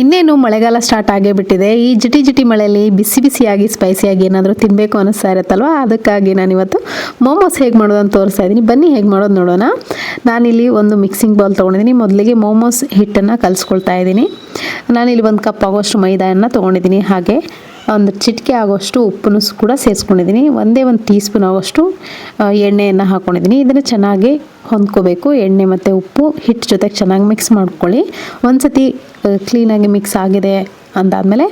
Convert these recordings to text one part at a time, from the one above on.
ಇನ್ನೇನು ಮಳೆಗಾಲ ಸ್ಟಾರ್ಟ್ ಆಗೇ ಬಿಟ್ಟಿದೆ. ಈ ಜಿಟಿ ಜಿಟಿ ಮಳೆಯಲ್ಲಿ ಬಿಸಿ ಬಿಸಿಯಾಗಿ ಸ್ಪೈಸಿಯಾಗಿ ಏನಾದರೂ ತಿನ್ನಬೇಕು ಅನಿಸ್ತಾ ಇರುತ್ತಲ್ವ? ಅದಕ್ಕಾಗಿ ನಾನಿವತ್ತು ಮೋಮೋಸ್ ಹೇಗೆ ಮಾಡೋದು ಅಂತ ತೋರಿಸ್ತಾ ಇದ್ದೀನಿ. ಬನ್ನಿ ಹೇಗೆ ಮಾಡೋದು ನೋಡೋಣ. ನಾನಿಲ್ಲಿ ಒಂದು ಮಿಕ್ಸಿಂಗ್ ಬೌಲ್ ತೊಗೊಂಡಿದ್ದೀನಿ. ಮೊದಲಿಗೆ ಮೋಮೋಸ್ ಹಿಟ್ಟನ್ನು ಕಲಿಸ್ಕೊಳ್ತಾ ಇದ್ದೀನಿ. ನಾನಿಲ್ಲಿ ಒಂದು ಕಪ್ ಆಗೋಷ್ಟು ಮೈದಾನ ತೊಗೊಂಡಿದ್ದೀನಿ. ಹಾಗೆ ಒಂದು ಚಿಟಿಕೆ ಆಗೋಷ್ಟು ಉಪ್ಪನ್ನು ಕೂಡ ಸೇರಿಸ್ಕೊಂಡಿದ್ದೀನಿ. ಒಂದೇ ಒಂದು ಟೀ ಸ್ಪೂನ್ ಆಗೋಷ್ಟು ಎಣ್ಣೆಯನ್ನು ಹಾಕ್ಕೊಂಡಿದ್ದೀನಿ ಇದನ್ನು ಚೆನ್ನಾಗಿ ಹೊಂದ್ಕೋಬೇಕು. ಎಣ್ಣೆ ಮತ್ತು ಉಪ್ಪು, ಹಿಟ್ಟು ಜೊತೆಗೆ ಚೆನ್ನಾಗಿ ಮಿಕ್ಸ್ ಮಾಡ್ಕೊಳ್ಳಿ. ಒಂದ್ಸತಿ ಕ್ಲೀನಾಗಿ ಮಿಕ್ಸ್ ಆಗಿದೆ ಅಂದಾದಮೇಲೆ,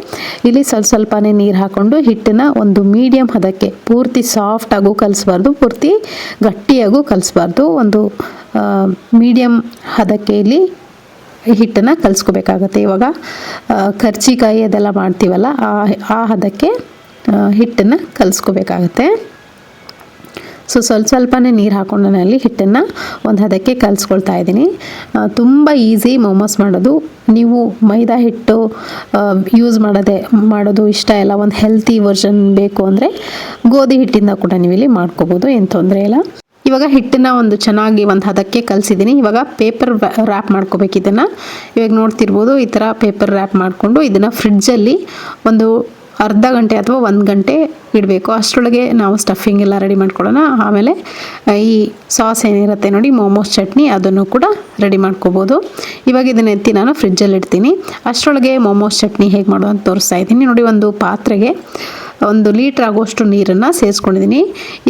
ಇಲ್ಲಿ ಸ್ವಲ್ಪ ಸ್ವಲ್ಪನೇ ನೀರು ಹಾಕ್ಕೊಂಡು ಹಿಟ್ಟನ್ನು ಒಂದು ಮೀಡಿಯಮ್ ಹದಕ್ಕೆ ಪೂರ್ತಿ ಸಾಫ್ಟಾಗೂ ಕಲಿಸ್ಬಾರ್ದು, ಪೂರ್ತಿ ಗಟ್ಟಿಯಾಗೂ ಕಲಿಸ್ಬಾರ್ದು. ಒಂದು ಮೀಡಿಯಮ್ ಹದಕ್ಕೆ ಇಲ್ಲಿ ಹಿಟ್ಟನ್ನು ಕಲಿಸ್ಕೋಬೇಕಾಗತ್ತೆ. ಇವಾಗ ಕರ್ಚಿಕಾಯಿ ಅದೆಲ್ಲ ಮಾಡ್ತೀವಲ್ಲ, ಆ ಆ ಹದಕ್ಕೆ ಹಿಟ್ಟನ್ನು ಕಲಿಸ್ಕೋಬೇಕಾಗತ್ತೆ. ಸೊ, ಸ್ವಲ್ಪ ಸ್ವಲ್ಪನೇ ನೀರು ಹಾಕೊಂಡು ನಾನು ಅಲ್ಲಿ ಹಿಟ್ಟನ್ನು ಒಂದು ಹದಕ್ಕೆ ಕಲಿಸ್ಕೊಳ್ತಾ ಇದ್ದೀನಿ. ತುಂಬ ಈಸಿ ಮೋಮೋಸ್ ಮಾಡೋದು. ನೀವು ಮೈದಾ ಹಿಟ್ಟು ಯೂಸ್ ಮಾಡೋದೆ, ಮಾಡೋದು ಇಷ್ಟ ಇಲ್ಲ. ಒಂದು ಹೆಲ್ತಿ ವರ್ಷನ್ ಬೇಕು ಅಂದರೆ ಗೋಧಿ ಹಿಟ್ಟಿಂದ ಕೂಡ ನೀವು ಇಲ್ಲಿ ಮಾಡ್ಕೋಬೋದು, ಏನು ತೊಂದರೆ ಇಲ್ಲ. ಇವಾಗ ಹಿಟ್ಟನ್ನ ಒಂದು ಚೆನ್ನಾಗಿ ಒಂದು ಹದಕ್ಕೆ ಕಲಿಸಿದ್ದೀನಿ. ಇವಾಗ ಪೇಪರ್ ರ್ಯಾಪ್ ಮಾಡ್ಕೋಬೇಕು ಇದನ್ನು. ಇವಾಗ ನೋಡ್ತಿರ್ಬೋದು ಈ ಥರ ಪೇಪರ್ ರ್ಯಾಪ್ ಮಾಡಿಕೊಂಡು ಇದನ್ನು ಫ್ರಿಡ್ಜಲ್ಲಿ ಒಂದು ಅರ್ಧ ಗಂಟೆ ಅಥವಾ ಒಂದು ಗಂಟೆ ಇಡಬೇಕು. ಅಷ್ಟರೊಳಗೆ ನಾವು ಸ್ಟಫಿಂಗ್ ಎಲ್ಲ ರೆಡಿ ಮಾಡ್ಕೊಳ್ಳೋಣ. ಆಮೇಲೆ ಈ ಸಾಸ್ ಏನಿರುತ್ತೆ ನೋಡಿ ಮೋಮೋಸ್ ಚಟ್ನಿ ಅದನ್ನು ಕೂಡ ರೆಡಿ ಮಾಡ್ಕೋಬೋದು. ಇವಾಗ ಇದನ್ನ ಎತ್ತಿ ನಾನು ಫ್ರಿಡ್ಜಲ್ಲಿ ಇಡ್ತೀನಿ ಅಷ್ಟರೊಳಗೆ ಮೋಮೋಸ್ ಚಟ್ನಿ ಹೇಗೆ ಮಾಡೋದು ಅಂತ ತೋರಿಸ್ತಾ ಇದ್ದೀನಿ. ನೋಡಿ, ಒಂದು ಪಾತ್ರೆಗೆ ಒಂದು ಲೀಟ್ರ್ ಆಗೋಷ್ಟು ನೀರನ್ನು ಸೇರಿಸ್ಕೊಂಡಿದ್ದೀನಿ.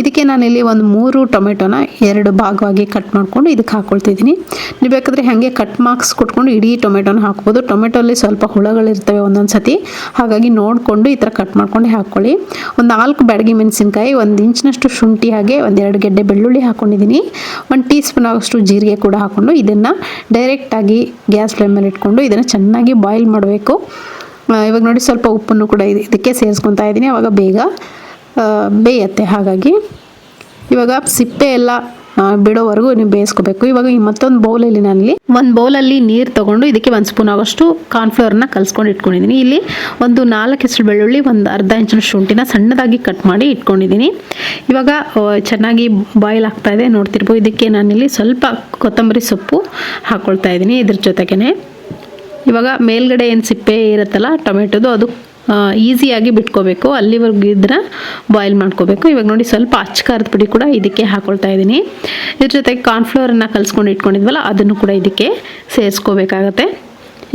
ಇದಕ್ಕೆ ನಾನಿಲ್ಲಿ ಒಂದು ಮೂರು ಟೊಮೆಟೊನ ಎರಡು ಭಾಗವಾಗಿ ಕಟ್ ಮಾಡಿಕೊಂಡು ಇದಕ್ಕೆ ಹಾಕ್ಕೊಳ್ತಿದ್ದೀನಿ ನೀವು ಬೇಕಾದರೆ ಹಾಗೆ ಕಟ್ ಮಾರ್ಕ್ಸ್ ಕೊಟ್ಕೊಂಡು ಇಡೀ ಟೊಮೆಟೊನ ಹಾಕ್ಬೋದು. ಟೊಮೆಟೊಲ್ಲಿ ಸ್ವಲ್ಪ ಹುಳಗಳಿರ್ತವೆ ಒಂದೊಂದು ಸತಿ. ಹಾಗಾಗಿ ನೋಡಿಕೊಂಡು ಈ ಥರ ಕಟ್ ಮಾಡ್ಕೊಂಡು ಹಾಕ್ಕೊಳ್ಳಿ ಒಂದು ನಾಲ್ಕು ಬ್ಯಾಡಗಿ ಮೆಣಸಿನ್ಕಾಯಿ, ಒಂದು ಇಂಚಿನಷ್ಟು ಶುಂಠಿ ಹಾಗೆ ಒಂದೆರಡು ಗೆಡ್ಡೆ ಬೆಳ್ಳುಳ್ಳಿ ಹಾಕ್ಕೊಂಡಿದ್ದೀನಿ ಒಂದು ಟೀ ಸ್ಪೂನ್ ಆಗೋಷ್ಟು ಜೀರಿಗೆ ಕೂಡ ಹಾಕ್ಕೊಂಡು ಇದನ್ನು ಡೈರೆಕ್ಟಾಗಿ ಗ್ಯಾಸ್ ಫ್ಲೇಮಲ್ಲಿ ಇಟ್ಕೊಂಡು ಇದನ್ನು ಚೆನ್ನಾಗಿ ಬಾಯ್ಲ್ ಮಾಡಬೇಕು. ಇವಾಗ ನೋಡಿ ಸ್ವಲ್ಪ ಉಪ್ಪನ್ನು ಕೂಡ ಇದು- ಇದಕ್ಕೆ ಸೇರಿಸ್ಕೊತಾ ಇದ್ದೀನಿ ಆವಾಗ ಬೇಗ ಬೇಯತ್ತೆ. ಹಾಗಾಗಿ ಇವಾಗ ಸಿಪ್ಪೆ ಎಲ್ಲ ಬಿಡೋವರೆಗೂ ನೀವು ಬೇಯಿಸ್ಕೋಬೇಕು. ಇವಾಗ ಈ ಮತ್ತೊಂದು ಬೌಲಲ್ಲಿ ನಾನಿಲ್ಲಿ ಒಂದು ಬೌಲಲ್ಲಿ ನೀರು ತೊಗೊಂಡು ಇದಕ್ಕೆ ಒಂದು ಸ್ಪೂನ್ ಆಗೋಷ್ಟು ಕಾರ್ನ್ಫ್ಲವರ್ನ ಕಲಿಸ್ಕೊಂಡು ಇಟ್ಕೊಂಡಿದ್ದೀನಿ. ಇಲ್ಲಿ ಒಂದು ನಾಲ್ಕು ಹೆಸರು ಬೆಳ್ಳುಳ್ಳಿ, ಒಂದು ಅರ್ಧ ಇಂಚಿನ ಶುಂಠಿನ ಸಣ್ಣದಾಗಿ ಕಟ್ ಮಾಡಿ ಇಟ್ಕೊಂಡಿದ್ದೀನಿ. ಇವಾಗ ಚೆನ್ನಾಗಿ ಬಾಯ್ಲ್ ಆಗ್ತಾ ಇದೆ. ನೋಡ್ತಿರ್ಬೋದು, ಇದಕ್ಕೆ ನಾನಿಲ್ಲಿ ಸ್ವಲ್ಪ ಕೊತ್ತಂಬರಿ ಸೊಪ್ಪು ಹಾಕ್ಕೊಳ್ತಾ ಇದ್ದೀನಿ ಇದ್ರ ಜೊತೆಗೇ ಇವಾಗ ಮೇಲ್ಗಡೆ ಏನು ಸಿಪ್ಪೆ ಇರುತ್ತಲ್ಲ, ಟೊಮೆಟೊದು ಅದು ಈಸಿಯಾಗಿ ಬಿಟ್ಕೋಬೇಕು. ಅಲ್ಲಿವರೆಗೂ ಇದನ್ನ ಬಾಯ್ಲ್ ಮಾಡ್ಕೋಬೇಕು. ಇವಾಗ ನೋಡಿ ಸ್ವಲ್ಪ ಅಚ್ಚಕಾರದ ಪುಡಿ ಕೂಡ ಇದಕ್ಕೆ ಹಾಕೊಳ್ತಾ ಇದ್ದೀನಿ. ಇದ್ರ ಜೊತೆಗೆ ಕಾರ್ನ್ಫ್ಲೋರನ್ನು ಕಲಿಸ್ಕೊಂಡು ಇಟ್ಕೊಂಡಿದ್ವಲ್ಲ, ಅದನ್ನು ಕೂಡ ಇದಕ್ಕೆ ಸೇರಿಸ್ಕೋಬೇಕಾಗತ್ತೆ.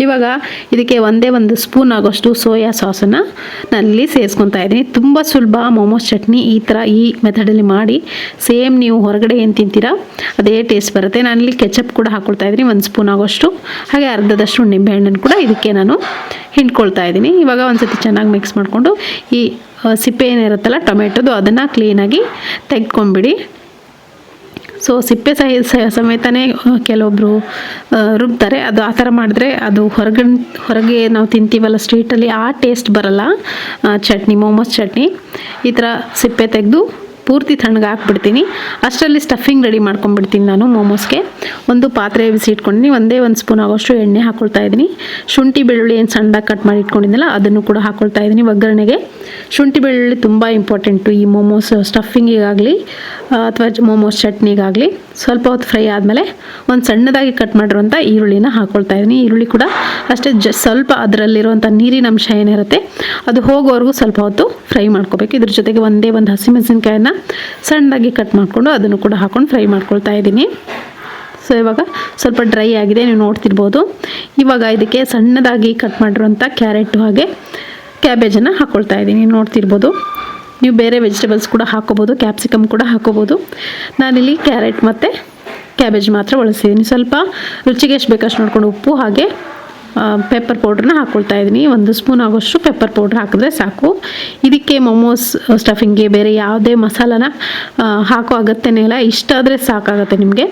ಇವಾಗ ಇದಕ್ಕೆ ಒಂದೇ ಒಂದು ಸ್ಪೂನ್ ಆಗೋಷ್ಟು ಸೋಯಾ ಸಾಸನ್ನು ನಲ್ಲಿ ಸೇರಿಸ್ಕೊತಾ ಇದ್ದೀನಿ. ತುಂಬ ಸುಲಭ ಮೋಮೋಸ್ ಚಟ್ನಿ ಈ ಥರ ಈ ಮೆಥಡಲ್ಲಿ ಮಾಡಿ, ಸೇಮ್ ನೀವು ಹೊರಗಡೆ ಏನು ತಿಂತೀರಾ, ಅದೇ ಟೇಸ್ಟ್ ಬರುತ್ತೆ. ನಾನಿಲ್ಲಿ ಕೆಚಪ್ ಕೂಡ ಹಾಕ್ಕೊಳ್ತಾ ಇದ್ದೀನಿ, ಒಂದು ಸ್ಪೂನ್ ಆಗೋಷ್ಟು. ಹಾಗೆ ಅರ್ಧದಷ್ಟು ನಿಂಬೆಹಣ್ಣನ್ನು ಕೂಡ ಇದಕ್ಕೆ ನಾನು ಹಿಂಡ್ಕೊಳ್ತಾ ಇದ್ದೀನಿ. ಇವಾಗ ಒಂದ್ಸತಿ ಚೆನ್ನಾಗಿ ಮಿಕ್ಸ್ ಮಾಡಿಕೊಂಡು ಈ ಸಿಪ್ಪೆ ಏನಿರುತ್ತಲ್ಲ, ಟೊಮೆಟೊದು ಅದನ್ನು ಕ್ಲೀನಾಗಿ ತೆಗೆದ್ಕೊಂಬಿಡಿ ಸೊ ಸಿಪ್ಪೆ ಸಹ ಸಮೇತನೇ ಕೆಲವೊಬ್ಬರು ರುಬ್ತಾರೆ. ಅದು ಆ ಥರ ಮಾಡಿದ್ರೆ ಅದು ಹೊರಗಡೆ ಹೊರಗೆ ನಾವು ತಿಂತೀವಲ್ಲ ಸ್ಟ್ರೀಟಲ್ಲಿ ಆ ಟೇಸ್ಟ್ ಬರಲ್ಲ. ಚಟ್ನಿ ಮೋಮೋಸ್ ಚಟ್ನಿ. ಈ ಥರ ಸಿಪ್ಪೆ ತೆಗೆದು ಪೂರ್ತಿ ತಣ್ಣಗೆ ಹಾಕ್ಬಿಡ್ತೀನಿ. ಅಷ್ಟರಲ್ಲಿ ಸ್ಟಫಿಂಗ್ ರೆಡಿ ಮಾಡ್ಕೊಂಡ್ಬಿಡ್ತೀನಿ ನಾನು ಮೋಮೋಸ್ಗೆ. ಒಂದು ಪಾತ್ರೆ ಬಿಸಿ ಇಟ್ಕೊಂಡಿನಿ ಒಂದೇ ಒಂದು ಸ್ಪೂನ್ ಆಗೋಷ್ಟು ಎಣ್ಣೆ ಹಾಕ್ಕೊಳ್ತಾ ಇದ್ದೀನಿ. ಶುಂಠಿ ಬೆಳ್ಳುಳ್ಳಿ ಏನು ಸಣ್ಣದಾಗಿ ಕಟ್ ಮಾಡಿ ಇಟ್ಕೊಂಡಿದ್ದೆಲ್ಲ ಅದನ್ನು ಕೂಡ ಹಾಕ್ಕೊಳ್ತಾ ಇದ್ದೀನಿ ಒಗ್ಗರಣೆಗೆ. ಶುಂಠಿ ಬೆಳ್ಳುಳ್ಳಿ ತುಂಬ ಇಂಪಾರ್ಟೆಂಟು ಈ ಮೋಮೋಸ್ ಸ್ಟಫಿಂಗಿಗಾಗಲಿ ಅಥವಾ ಮೋಮೋಸ್ ಚಟ್ನಿಗಾಗಲಿ. ಸ್ವಲ್ಪ ಹೊತ್ತು ಫ್ರೈ ಆದಮೇಲೆ ಒಂದು ಸಣ್ಣದಾಗಿ ಕಟ್ ಮಾಡಿರುವಂಥ ಈರುಳ್ಳಿನ ಹಾಕೊಳ್ತಾ ಇದ್ದೀನಿ. ಈರುಳ್ಳಿ ಕೂಡ ಅಷ್ಟೇ ಜ, ಸ್ವಲ್ಪ ಅದರಲ್ಲಿರುವಂಥ ನೀರಿನಂಶ ಏನಿರುತ್ತೆ, ಅದು ಹೋಗೋವರೆಗೂ ಸ್ವಲ್ಪ ಹೊತ್ತು ಫ್ರೈ ಮಾಡ್ಕೋಬೇಕು. ಇದ್ರ ಜೊತೆಗೆ ಒಂದೇ ಒಂದು ಹಸಿಮೆಣಸಿನ್ಕಾಯನ್ನ ಸಣ್ಣದಾಗಿ ಕಟ್ ಮಾಡಿಕೊಂಡು ಅದನ್ನು ಕೂಡ ಹಾಕ್ಕೊಂಡು ಫ್ರೈ ಮಾಡ್ಕೊಳ್ತಾ ಇದ್ದೀನಿ. ಸೊ ಇವಾಗ ಸ್ವಲ್ಪ ಡ್ರೈ ಆಗಿದೆ, ನೀವು ನೋಡ್ತಿರ್ಬೋದು. ಇವಾಗ ಇದಕ್ಕೆ ಸಣ್ಣದಾಗಿ ಕಟ್ ಮಾಡಿರುವಂಥ ಕ್ಯಾರೆಟು ಹಾಗೆ ಕ್ಯಾಬೇಜನ್ನು ಹಾಕ್ಕೊಳ್ತಾ ಇದ್ದೀನಿ. ನೋಡ್ತಿರ್ಬೋದು. ನೀವು ಬೇರೆ ವೆಜಿಟೇಬಲ್ಸ್ ಕೂಡ ಹಾಕೋಬೋದು ಕ್ಯಾಪ್ಸಿಕಮ್ ಕೂಡ ಹಾಕೋಬೋದು. ನಾನಿಲ್ಲಿ ಕ್ಯಾರೆಟ್ ಮತ್ತು ಕ್ಯಾಬೇಜ್ ಮಾತ್ರ ಬಳಸಿದ್ದೀನಿ ಸ್ವಲ್ಪ ರುಚಿಗೆ ಎಷ್ಟು ಬೇಕಷ್ಟು ನೋಡ್ಕೊಂಡು ಉಪ್ಪು ಹಾಗೆ ಪೆಪ್ಪರ್ ಪೌಡ್ರನ್ನ ಹಾಕ್ಕೊಳ್ತಾ ಇದ್ದೀನಿ. ಒಂದು ಸ್ಪೂನ್ ಆಗೋಷ್ಟು ಪೆಪ್ಪರ್ ಪೌಡ್ರ್ ಹಾಕಿದ್ರೆ ಸಾಕು. ಇದಕ್ಕೆ ಮೊಮೋಸ್ ಸ್ಟಫಿಂಗ್ಗೆ ಬೇರೆ ಯಾವುದೇ ಮಸಾಲಾನ ಹಾಕೋ ಅಗತ್ಯನೇ ಇಲ್ಲ. ಇಷ್ಟ ಆದರೆ ಸಾಕಾಗುತ್ತೆ ನಿಮಗೆ.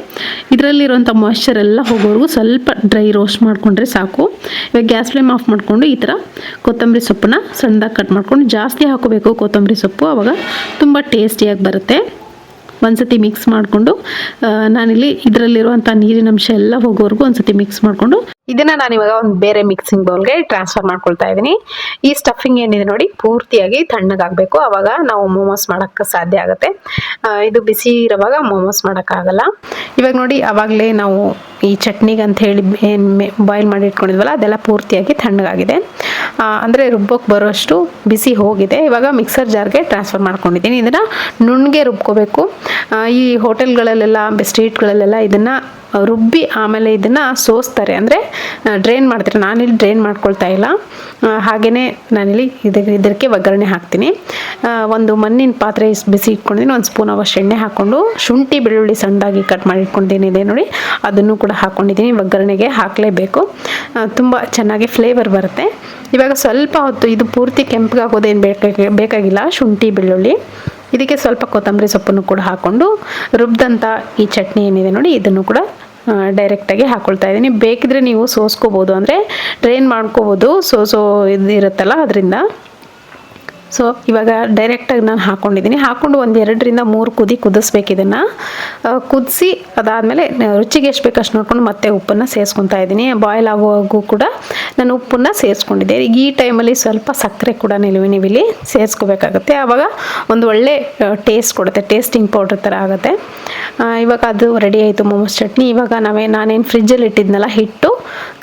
ಇದರಲ್ಲಿರುವಂಥ ಮಾಯ್ಶ್ಚರ್ ಎಲ್ಲ ಹೋಗೋವರೆಗೂ ಸ್ವಲ್ಪ ಡ್ರೈ ರೋಸ್ಟ್ ಮಾಡಿಕೊಂಡ್ರೆ ಸಾಕು. ಇವಾಗ ಗ್ಯಾಸ್ ಫ್ಲೇಮ್ ಆಫ್ ಮಾಡಿಕೊಂಡು ಈ ಥರ ಕೊತ್ತಂಬರಿ ಸೊಪ್ಪನ್ನ ಸಣ್ಣದಾಗಿ ಕಟ್ ಮಾಡ್ಕೊಂಡು ಜಾಸ್ತಿ ಹಾಕೋಬೇಕು ಕೊತ್ತಂಬರಿ ಸೊಪ್ಪು. ಆವಾಗ ತುಂಬ ಟೇಸ್ಟಿಯಾಗಿ ಬರುತ್ತೆ. ಒಂದ್ಸತಿ ಮಿಕ್ಸ್ ಮಾಡಿಕೊಂಡು ನಾನಿಲ್ಲಿ ಇದರಲ್ಲಿರುವಂಥ ನೀರಿನಂಶ ಎಲ್ಲ ಹೋಗೋವರೆಗೂ ಒಂದ್ಸತಿ ಮಿಕ್ಸ್ ಮಾಡಿಕೊಂಡು ಇದನ್ನ ನಾನು ಇವಾಗ ಒಂದು ಬೇರೆ ಮಿಕ್ಸಿಂಗ್ ಬೌಲ್ಗೆ ಟ್ರಾನ್ಸ್ಫರ್ ಮಾಡ್ಕೊಳ್ತಾ ಇದ್ದೀನಿ ಈ ಸ್ಟಫಿಂಗ್ ಏನಿದೆ ನೋಡಿ, ಪೂರ್ತಿಯಾಗಿ ತಣ್ಣಗಾಗಬೇಕು. ಆವಾಗ ನಾವು ಮೋಮೋಸ್ ಮಾಡೋಕ್ಕೆ ಸಾಧ್ಯ ಆಗುತ್ತೆ. ಇದು ಬಿಸಿ ಇರುವಾಗ ಮೋಮೋಸ್ ಮಾಡೋಕ್ಕಾಗಲ್ಲ ಇವಾಗ ನೋಡಿ ಆವಾಗಲೇ ನಾವು ಈ ಚಟ್ನಿಗೆ ಅಂತ ಹೇಳಿ ಬಾಯ್ಲ್ ಮಾಡಿ ಇಟ್ಕೊಂಡಿದ್ವಲ್ಲ, ಅದೆಲ್ಲ ಪೂರ್ತಿಯಾಗಿ ತಣ್ಣಗಾಗಿದೆ. ಅಂದರೆ ರುಬ್ಬೋಕ್ಕೆ ಬರೋಷ್ಟು ಬಿಸಿ ಹೋಗಿದೆ. ಇವಾಗ ಮಿಕ್ಸರ್ ಜಾರ್ಗೆ ಟ್ರಾನ್ಸ್ಫರ್ ಮಾಡ್ಕೊಂಡಿದ್ದೀನಿ. ಇದನ್ನು ನುಣ್ಣಗೆ ರುಬ್ಕೋಬೇಕು. ಈ ಹೋಟೆಲ್ಗಳಲ್ಲೆಲ್ಲ ಸ್ಟ್ರೀಟ್ಗಳಲ್ಲೆಲ್ಲ ಇದನ್ನು ರುಬ್ಬಿ ಆಮೇಲೆ ಇದನ್ನು ಸೋಸ್ತಾರೆ. ಅಂದರೆ ಡ್ರೈನ್ ಮಾಡ್ತಾರೆ. ನಾನಿಲ್ಲಿ ಡ್ರೈನ್ ಮಾಡ್ಕೊಳ್ತಾ ಇಲ್ಲ. ಹಾಗೆಯೇ ನಾನಿಲ್ಲಿ ಇದಕ್ಕೆ ಇದಕ್ಕೆ ಒಗ್ಗರಣೆ ಹಾಕ್ತೀನಿ. ಒಂದು ಮಣ್ಣಿನ ಪಾತ್ರೆ ಬಿಸಿ ಇಟ್ಕೊಂಡಿದ್ದೀನಿ. ಒಂದು ಸ್ಪೂನ್ ಅವಷ್ಟು ಎಣ್ಣೆ ಹಾಕ್ಕೊಂಡು ಶುಂಠಿ ಬೆಳ್ಳುಳ್ಳಿ ಸಣ್ಣದಾಗಿ ಕಟ್ ಮಾಡಿ ಇಟ್ಕೊಂಡಿದ್ದೀನಿ. ಇದೆ ನೋಡಿ. ಅದನ್ನು ಕೂಡ ಹಾಕ್ಕೊಂಡಿದ್ದೀನಿ ಒಗ್ಗರಣೆಗೆ ಹಾಕಲೇಬೇಕು. ತುಂಬ ಚೆನ್ನಾಗಿ ಫ್ಲೇವರ್ ಬರುತ್ತೆ. ಇವಾಗ ಸ್ವಲ್ಪ ಹೊತ್ತು ಇದು ಪೂರ್ತಿ ಕೆಂಪಗಾಗೋದೇನು ಬೇಕಾಗಿ ಬೇಕಾಗಿಲ್ಲ, ಶುಂಠಿ, ಬೆಳ್ಳುಳ್ಳಿ. ಇದಕ್ಕೆ ಸ್ವಲ್ಪ ಕೊತ್ತಂಬರಿ ಸೊಪ್ಪನ್ನು ಕೂಡ ಹಾಕ್ಕೊಂಡು ರುಬ್ದಂಥ ಈ ಚಟ್ನಿ ಏನಿದೆ ನೋಡಿ, ಇದನ್ನು ಕೂಡ ಡೈರೆಕ್ಟಾಗಿ ಹಾಕ್ಕೊಳ್ತಾ ಇದ್ದೀನಿ. ಬೇಕಿದ್ರೆ ನೀವು ಸೋಸ್ಕೋಬೋದು, ಅಂದರೆ ಡ್ರೈನ್ ಮಾಡ್ಕೋಬೋದು, ಸೋಸೋ ಇದು ಇರುತ್ತಲ್ಲ ಅದರಿಂದ. ಸೊ ಇವಾಗ ಡೈರೆಕ್ಟಾಗಿ ನಾನು ಹಾಕ್ಕೊಂಡಿದ್ದೀನಿ ಹಾಕ್ಕೊಂಡು ಒಂದು ಎರಡರಿಂದ ಮೂರು ಕುದಿ ಕುದಿಸ್ಬೇಕು ಇದನ್ನು. ಕುದಿಸಿ ಅದಾದಮೇಲೆ ರುಚಿಗೆ ಎಷ್ಟು ಬೇಕು ಅಷ್ಟು ನೋಡ್ಕೊಂಡು ಮತ್ತೆ ಉಪ್ಪನ್ನು ಸೇರಿಸ್ಕೊತಾ ಇದ್ದೀನಿ ಬಾಯ್ಲ್ ಆಗುವಾಗೂ ಕೂಡ ನಾನು ಉಪ್ಪನ್ನು ಸೇರಿಸ್ಕೊಂಡಿದ್ದೆ. ಈಗ ಈ ಟೈಮಲ್ಲಿ ಸ್ವಲ್ಪ ಸಕ್ಕರೆ ಕೂಡ ನಿಲುವೆ ನೀವು ಇಲ್ಲಿ ಸೇರಿಸ್ಕೋಬೇಕಾಗುತ್ತೆ. ಆವಾಗ ಒಂದು ಒಳ್ಳೆ ಟೇಸ್ಟ್ ಕೊಡುತ್ತೆ. ಟೇಸ್ಟಿಂಗ್ ಪೌಡ್ರ್ ಥರ ಆಗುತ್ತೆ. ಇವಾಗ ಅದು ರೆಡಿ ಆಯಿತು ಮೋಮೋಸ್ ಚಟ್ನಿ. ಇವಾಗ ನಾವೇ, ನಾನೇನು ಫ್ರಿಜ್ಜಲ್ಲಿ ಇಟ್ಟಿದ್ನಲ್ಲ, ಹಿಟ್ಟು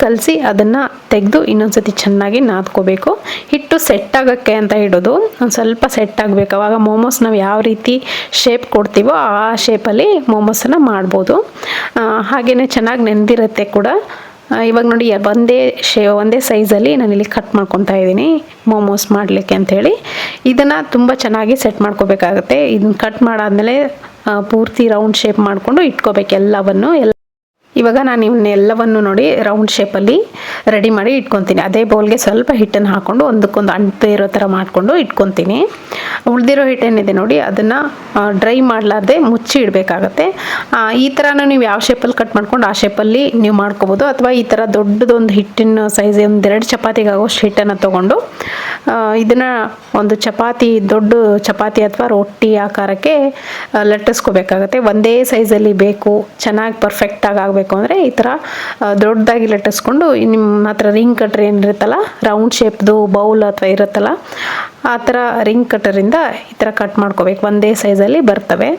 ಕಲಸಿ ಅದನ್ನು ತೆಗೆದು ಇನ್ನೊಂದ್ಸತಿ ಚೆನ್ನಾಗಿ ನಾದ್ಕೋಬೇಕು. ಹಿಟ್ಟು ಸೆಟ್ ಆಗೋಕ್ಕೆ ಅಂತ ಇಡೋದು. ಒಂದು ಸ್ವಲ್ಪ ಸೆಟ್ ಆಗಬೇಕು. ಅವಾಗ ಮೋಮೋಸ್ ನಾವು ಯಾವ ರೀತಿ ಶೇಪ್ ಕೊಡ್ತೀವೋ ಆ ಶೇಪಲ್ಲಿ ಮೋಮೋಸನ್ನು ಮಾಡ್ಬೋದು. ಹಾಗೆಯೇ ಚೆನ್ನಾಗಿ ನೆಂದಿರುತ್ತೆ ಕೂಡ. ಇವಾಗ ನೋಡಿ ಒಂದೇ ಶೇ, ಒಂದೇ ಸೈಜಲ್ಲಿ ನಾನಿಲ್ಲಿ ಕಟ್ ಮಾಡ್ಕೊತಾ ಇದ್ದೀನಿ ಮೋಮೋಸ್ ಮಾಡಲಿಕ್ಕೆ ಅಂಥೇಳಿ ಇದನ್ನು ತುಂಬ ಚೆನ್ನಾಗಿ ಸೆಟ್ ಮಾಡ್ಕೋಬೇಕಾಗತ್ತೆ. ಇದನ್ನ ಕಟ್ ಮಾಡಾದಮೇಲೆ ಪೂರ್ತಿ ರೌಂಡ್ ಶೇಪ್ ಮಾಡಿಕೊಂಡು ಇಟ್ಕೋಬೇಕು ಎಲ್ಲವನ್ನು. ಎಲ್ಲ ಇವಾಗ ನಾನು ಇವನ್ನೆಲ್ಲವನ್ನು ನೋಡಿ ರೌಂಡ್ ಶೇಪಲ್ಲಿ ರೆಡಿ ಮಾಡಿ ಇಟ್ಕೊತೀನಿ. ಅದೇ ಬೌಲ್ಗೆ ಸ್ವಲ್ಪ ಹಿಟ್ಟನ್ನು ಹಾಕ್ಕೊಂಡು ಒಂದಕ್ಕೊಂದು ಅಂಟು ಇರೋ ಥರ ಮಾಡಿಕೊಂಡು ಇಟ್ಕೊತೀನಿ. ಉಳಿದಿರೋ ಹಿಟ್ಟೇನಿದೆ ನೋಡಿ, ಅದನ್ನು ಡ್ರೈ ಮಾಡಲಾರ್ದೆ ಮುಚ್ಚಿ ಇಡಬೇಕಾಗತ್ತೆ. ಈ ಥರನೂ ನೀವು ಯಾವ ಶೇಪಲ್ಲಿ ಕಟ್ ಮಾಡ್ಕೊಂಡು ಆ ಶೇಪಲ್ಲಿ ನೀವು ಮಾಡ್ಕೋಬೋದು. ಅಥವಾ ಈ ಥರ ದೊಡ್ಡದೊಂದು ಹಿಟ್ಟಿನ ಸೈಜ್ ಒಂದೆರಡು ಚಪಾತಿಗಾಗೋಷ್ಟು ಹಿಟ್ಟನ್ನು ತೊಗೊಂಡು ಇದನ್ನು ಒಂದು ಚಪಾತಿ, ದೊಡ್ಡ ಚಪಾತಿ ಅಥವಾ ರೊಟ್ಟಿ ಆಕಾರಕ್ಕೆ ಲಟ್ಟಿಸ್ಕೋಬೇಕಾಗತ್ತೆ. ಒಂದೇ ಸೈಜಲ್ಲಿ ಬೇಕು, ಚೆನ್ನಾಗಿ ಪರ್ಫೆಕ್ಟಾಗಿ ಆಗಬೇಕು ಅಂದರೆ ಈ ಥರ ದೊಡ್ಡದಾಗಿ ಲಟ್ಟಿಸ್ಕೊಂಡು ನಿಮ್ಮ ಹತ್ರ ರಿಂಗ್ ಕಟ್ರ್ ಏನಿರುತ್ತಲ್ಲ ರೌಂಡ್ ಶೇಪ್ದು ಬೌಲ್ ಅಥವಾ ಇರುತ್ತಲ್ಲ, ಆ ಥರ ರಿಂಗ್ ಕಟ್ಟರಿಂದ ಈ ಥರ ಕಟ್ ಮಾಡ್ಕೋಬೇಕು. ಒಂದೇ ಸೈಜಲ್ಲಿ ಬರ್ತವೆ.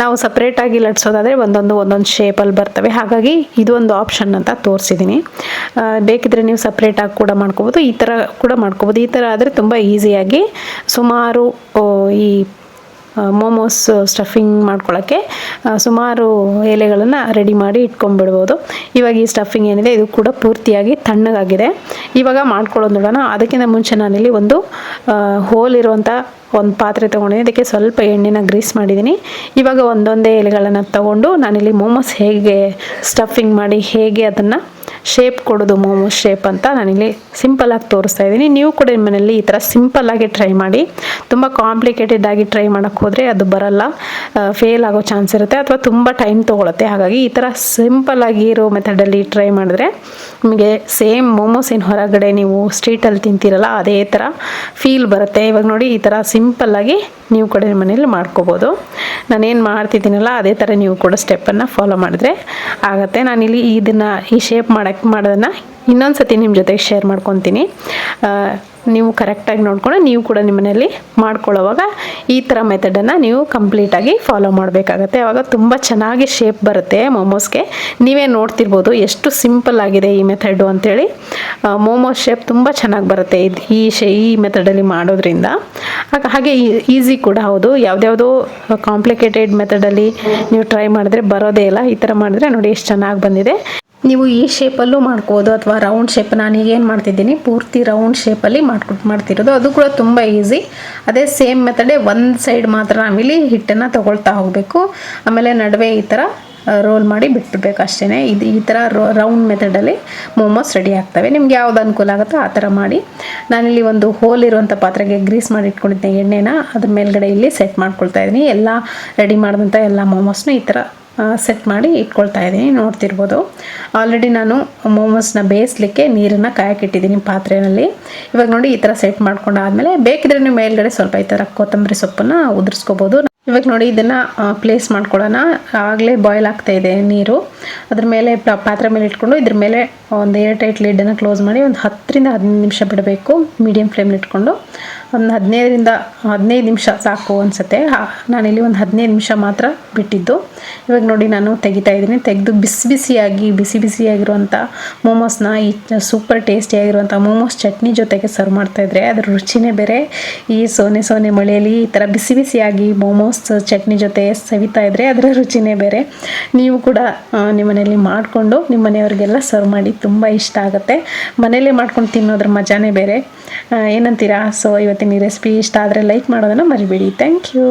ನಾವು ಸಪ್ರೇಟಾಗಿ ಲಟ್ಸೋದಾದರೆ ಒಂದೊಂದು ಒಂದೊಂದು ಶೇಪಲ್ಲಿ ಬರ್ತವೆ. ಹಾಗಾಗಿ ಇದು ಒಂದು ಆಪ್ಷನ್ ಅಂತ ತೋರಿಸಿದ್ದೀನಿ ಬೇಕಿದ್ರೆ ನೀವು ಸಪ್ರೇಟಾಗಿ ಕೂಡ ಮಾಡ್ಕೋಬೋದು. ಈ ಥರ ಕೂಡ ಮಾಡ್ಕೋಬೋದು. ಈ ಥರ ಆದರೆ ತುಂಬ ಈಸಿಯಾಗಿ ಸುಮಾರು ಈ ಮೋಮೋಸ್ ಸ್ಟಫಿಂಗ್ ಮಾಡ್ಕೊಳ್ಳೋಕ್ಕೆ ಸುಮಾರು ಎಲೆಗಳನ್ನು ರೆಡಿ ಮಾಡಿ ಇಟ್ಕೊಂಡ್ಬಿಡ್ಬೋದು. ಇವಾಗ ಈ ಸ್ಟಫಿಂಗ್ ಏನಿದೆ, ಇದು ಕೂಡ ಪೂರ್ತಿಯಾಗಿ ತಣ್ಣಗಾಗಿದೆ. ಇವಾಗ ಮಾಡ್ಕೊಳ್ಳೋದು ನೋಡೋಣ. ಅದಕ್ಕಿಂತ ಮುಂಚೆ ನಾನಿಲ್ಲಿ ಒಂದು ಹೋಲ್ ಇರುವಂಥ ಒಂದು ಪಾತ್ರೆ ತೊಗೊಂಡಿದ್ದೀನಿ ಅದಕ್ಕೆ ಸ್ವಲ್ಪ ಎಣ್ಣೆನ ಗ್ರೀಸ್ ಮಾಡಿದ್ದೀನಿ. ಇವಾಗ ಒಂದೊಂದೇ ಎಲೆಗಳನ್ನು ತಗೊಂಡು ನಾನಿಲ್ಲಿ ಮೋಮೋಸ್ ಹೇಗೆ ಸ್ಟಫಿಂಗ್ ಮಾಡಿ ಹೇಗೆ ಅದನ್ನು ಶೇಪ್ ಕೊಡೋದು ಮೋಮೋಸ್ ಶೇಪ್ ಅಂತ ನಾನಿಲ್ಲಿ ಸಿಂಪಲಾಗಿ ತೋರಿಸ್ತಾ ಇದ್ದೀನಿ. ನೀವು ಕೂಡ ನಿಮ್ಮ ಈ ಥರ ಸಿಂಪಲ್ಲಾಗಿ ಟ್ರೈ ಮಾಡಿ. ತುಂಬ ಕಾಂಪ್ಲಿಕೇಟೆಡ್ ಆಗಿ ಟ್ರೈ ಮಾಡೋಕ್ಕೆ ಹೋದರೆ ಅದು ಬರಲ್ಲ. ಫೇಲ್ ಆಗೋ ಚಾನ್ಸ್ ಇರುತ್ತೆ ಅಥವಾ ತುಂಬ ಟೈಮ್ ತೊಗೊಳುತ್ತೆ. ಹಾಗಾಗಿ ಈ ಥರ ಸಿಂಪಲ್ಲಾಗಿ ಇರೋ ಮೆಥಡಲ್ಲಿ ಟ್ರೈ ಮಾಡಿದ್ರೆ ನಿಮಗೆ ಸೇಮ್ ಮೋಮೋಸ್ ಏನು ಹೊರಗಡೆ ನೀವು ಸ್ಟ್ರೀಟಲ್ಲಿ ತಿಂತೀರಲ್ಲ, ಅದೇ ಥರ ಫೀಲ್ ಬರುತ್ತೆ. ಇವಾಗ ನೋಡಿ ಈ ಥರ ಸಿಂಪಲ್ಲಾಗಿ ನೀವು ಕೂಡ ನಿಮ್ಮ ಮನೇಲಿ ಮಾಡ್ಕೋಬೋದು. ನಾನೇನು ಮಾಡ್ತಿದ್ದೀನಲ್ಲ, ಅದೇ ಥರ ನೀವು ಕೂಡ ಸ್ಟೆಪ್ಪನ್ನು ಫಾಲೋ ಮಾಡಿದ್ರೆ ಆಗುತ್ತೆ. ನಾನಿಲ್ಲಿ ಇದನ್ನು, ಈ ಶೇಪ್ ಮಾಡೋಕ್ಕೆ ಮಾಡೋದನ್ನು ಇನ್ನೊಂದು ಸತಿ ನಿಮ್ಮ ಜೊತೆಗೆ ಶೇರ್ ಮಾಡ್ಕೊತೀನಿ. ನೀವು ಕರೆಕ್ಟಾಗಿ ನೋಡ್ಕೊಂಡು ನೀವು ಕೂಡ ನಿಮ್ಮ ಮನೆಯಲ್ಲಿ ಮಾಡ್ಕೊಳ್ಳೋವಾಗ ಈ ಥರ ಮೆಥಡನ್ನು ನೀವು ಕಂಪ್ಲೀಟಾಗಿ ಫಾಲೋ ಮಾಡಬೇಕಾಗತ್ತೆ. ಆವಾಗ ತುಂಬ ಚೆನ್ನಾಗಿ ಶೇಪ್ ಬರುತ್ತೆ ಮೋಮೋಸ್ಗೆ ನೀವೇ ನೋಡ್ತಿರ್ಬೋದು ಎಷ್ಟು ಸಿಂಪಲ್ ಆಗಿದೆ ಈ ಮೆಥಡು ಅಂಥೇಳಿ ಮೋಮೋಸ್ ಶೇಪ್ ತುಂಬ ಚೆನ್ನಾಗಿ ಬರುತ್ತೆ ಇದು ಈ ಶೇ, ಈ ಮೆಥಡಲ್ಲಿ ಮಾಡೋದ್ರಿಂದ. ಹಾಗೆ ಈಸಿ ಕೂಡ ಹೌದು. ಯಾವುದ್ಯಾವುದೋ ಕಾಂಪ್ಲಿಕೇಟೆಡ್ ಮೆಥಡಲ್ಲಿ ನೀವು ಟ್ರೈ ಮಾಡಿದ್ರೆ ಬರೋದೇ ಇಲ್ಲ. ಈ ಥರ ಮಾಡಿದ್ರೆ ನೋಡಿ ಎಷ್ಟು ಚೆನ್ನಾಗಿ ಬಂದಿದೆ. ನೀವು ಈ ಶೇಪಲ್ಲೂ ಮಾಡ್ಬೋದು ಅಥವಾ ರೌಂಡ್ ಶೇಪ್ ನಾನು ಈಗೇನು ಮಾಡ್ತಿದ್ದೀನಿ? ಪೂರ್ತಿ ರೌಂಡ್ ಶೇಪಲ್ಲಿ ಮಾಡ್ಕೊಟ್ಟು ಮಾಡ್ತಿರೋದು. ಅದು ಕೂಡ ತುಂಬ ಈಸಿ ಅದೇ ಸೇಮ್ ಮೆಥಡೇ ಒಂದು ಸೈಡ್ ಮಾತ್ರ ಆಮೇಲೆ ಹಿಟ್ಟನ್ನು ತೊಗೊಳ್ತಾ ಹೋಗಬೇಕು. ಆಮೇಲೆ ನಡುವೆ ಈ ಥರ ರೋಲ್ ಮಾಡಿ ಬಿಟ್ಬಿಡ್ಬೇಕು ಅಷ್ಟೇ ಇದು ಈ ಥರ ರೌಂಡ್ ಮೆಥಡಲ್ಲಿ ಮೋಮೋಸ್ ರೆಡಿ ಆಗ್ತವೆ. ನಿಮ್ಗೆ ಯಾವ್ದು ಅನುಕೂಲ ಆಗುತ್ತೋ ಆ ಥರ ಮಾಡಿ. ನಾನಿಲ್ಲಿ ಒಂದು ಹೋಲ್ ಇರುವಂಥ ಪಾತ್ರೆಗೆ ಗ್ರೀಸ್ ಮಾಡಿ ಇಟ್ಕೊಂಡಿದ್ದೆ ಎಣ್ಣೆನ. ಅದ್ರ ಮೇಲ್ಗಡೆ ಇಲ್ಲಿ ಸೆಟ್ ಮಾಡ್ಕೊಳ್ತಾ ಇದ್ದೀನಿ. ಎಲ್ಲ ರೆಡಿ ಮಾಡಿದಂಥ ಎಲ್ಲ ಮೋಮೋಸ್ನ ಈ ಥರ ಸೆಟ್ ಮಾಡಿ ಇಟ್ಕೊಳ್ತಾ ಇದ್ದೀನಿ, ನೋಡ್ತಿರ್ಬೋದು. ಆಲ್ರೆಡಿ ನಾನು ಮೋಮೋಸ್ನ ಬೇಯಿಸ್ಲಿಕ್ಕೆ ನೀರನ್ನು ಕಾಯಕ್ಕಿಟ್ಟಿದ್ದೀನಿ ಪಾತ್ರೆಯಲ್ಲಿ. ಇವಾಗ ನೋಡಿ ಈ ಥರ ಸೆಟ್ ಮಾಡ್ಕೊಂಡಾದ್ಮೇಲೆ ಬೇಕಿದ್ರೆ ನೀವು ಮೇಲ್ಗಡೆ ಸ್ವಲ್ಪ ಈ ಥರ ಕೊತ್ತಂಬರಿ ಸೊಪ್ಪನ್ನು ಉದುರಿಸ್ಕೋಬೋದು. ಇವಾಗ ನೋಡಿ ಇದನ್ನು ಪ್ಲೇಸ್ ಮಾಡ್ಕೊಳ್ಳೋಣ. ಆಗಲೇ ಬಾಯ್ಲ್ ಆಗ್ತಾ ಇದೆ ನೀರು. ಅದ್ರ ಮೇಲೆ ಪಾತ್ರೆ ಮೇಲೆ ಇಟ್ಕೊಂಡು ಇದ್ರ ಮೇಲೆ ಒಂದು ಏರ್ ಟೈಟ್ ಲಿಡ್ಡನ್ನು ಕ್ಲೋಸ್ ಮಾಡಿ ಒಂದು ಹತ್ತರಿಂದ ಹದಿನೈದು ನಿಮಿಷ ಬಿಡಬೇಕು. ಮೀಡಿಯಮ್ ಫ್ಲೇಮ್ಲಿ ಇಟ್ಕೊಂಡು. ಒಂದು ಹದಿನೈದರಿಂದ ಹದಿನೈದು ನಿಮಿಷ ಸಾಕು ಅನಿಸುತ್ತೆ. ನಾನಿಲ್ಲಿ ಒಂದು ಹದಿನೈದು ನಿಮಿಷ ಮಾತ್ರ ಬಿಟ್ಟಿದ್ದು. ಇವಾಗ ನೋಡಿ ನಾನು ತೆಗಿತಾ ಇದ್ದೀನಿ. ತೆಗೆದು ಬಿಸಿ ಬಿಸಿಯಾಗಿ, ಬಿಸಿ ಬಿಸಿಯಾಗಿರುವಂಥ ಮೋಮೋಸ್ನ ಈ ಸೂಪರ್ ಟೇಸ್ಟಿಯಾಗಿರುವಂಥ ಮೋಮೋಸ್ ಚಟ್ನಿ ಜೊತೆಗೆ ಸರ್ವ್ ಮಾಡ್ತಾ ಇದ್ರೆ ಅದ್ರ ರುಚಿನೇ ಬೇರೆ. ಈ ಸೋನೆ ಸೋನೆ ಮಳೆಯಲ್ಲಿ ಈ ಥರ ಬಿಸಿ ಬಿಸಿಯಾಗಿ ಮೋಮೋಸ್ ಚಟ್ನಿ ಜೊತೆ ಸವಿತಾ ಇದ್ರೆ ಅದರ ರುಚಿನೇ ಬೇರೆ. ನೀವು ಕೂಡ ನಿಮ್ಮ ಮನೆಯಲ್ಲಿ ಮಾಡಿಕೊಂಡು ನಿಮ್ಮ ಮನೆಯವ್ರಿಗೆಲ್ಲ ಸರ್ವ್ ಮಾಡಿ ತುಂಬ ಇಷ್ಟ ಆಗುತ್ತೆ. ಮನೆಯಲ್ಲೇ ಮಾಡ್ಕೊಂಡು ತಿನ್ನೋದ್ರ ಮಜಾನೇ ಬೇರೆ. ಏನಂತೀರಾ? ಸೊ ಇವತ್ತಿನ ಈ ರೆಸಿಪಿ ಇಷ್ಟ ಆದರೆ ಲೈಕ್ ಮಾಡೋದನ್ನು ಮರಿಬೇಡಿ. Thank you